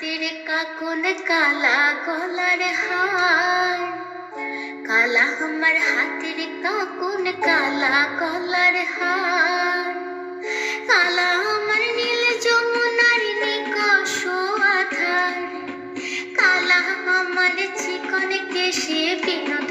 হাতের কাকন কালা গলার হার কালা আমার হাতের কাকন কালা গলার হার কালা আমার নীল যমুনার নিকষ আধার কালা আমার চিকন কেশে বিনোদ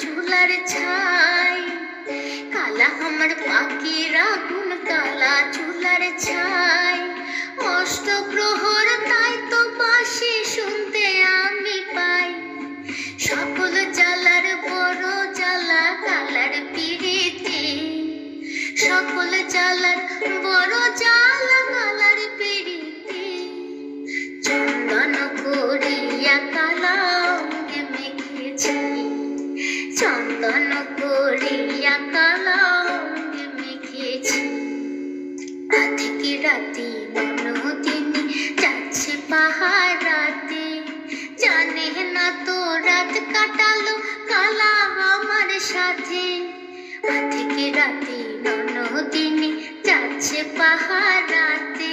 চুলার ছাই কালা আমার পাখি রাগুন কালা চুলার ছাই অষ্ট প্রহর তাই তো বাসি শুনতে আমি পাই সকল জ্বালার বড় জ্বালা কালার পিড়িতে সকল জ্বালার বড় জ্বালা কালার পিড়িতে চন্দন করিয়া কালা অঙ্গে মেখেছি। আজকে রাতে ননদিনী যাচ্ছে পাহাড়াতে জানে না তো রাত কাটালো কালা আমার সাথে। আজকে রাতে ননদিনী যাচ্ছে পাহাড়াতে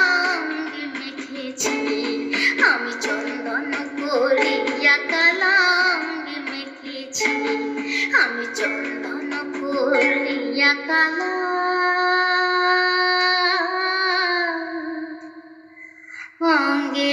কালাম মেখেছি আমি চন্দন করিয়া কালা অঙ্গে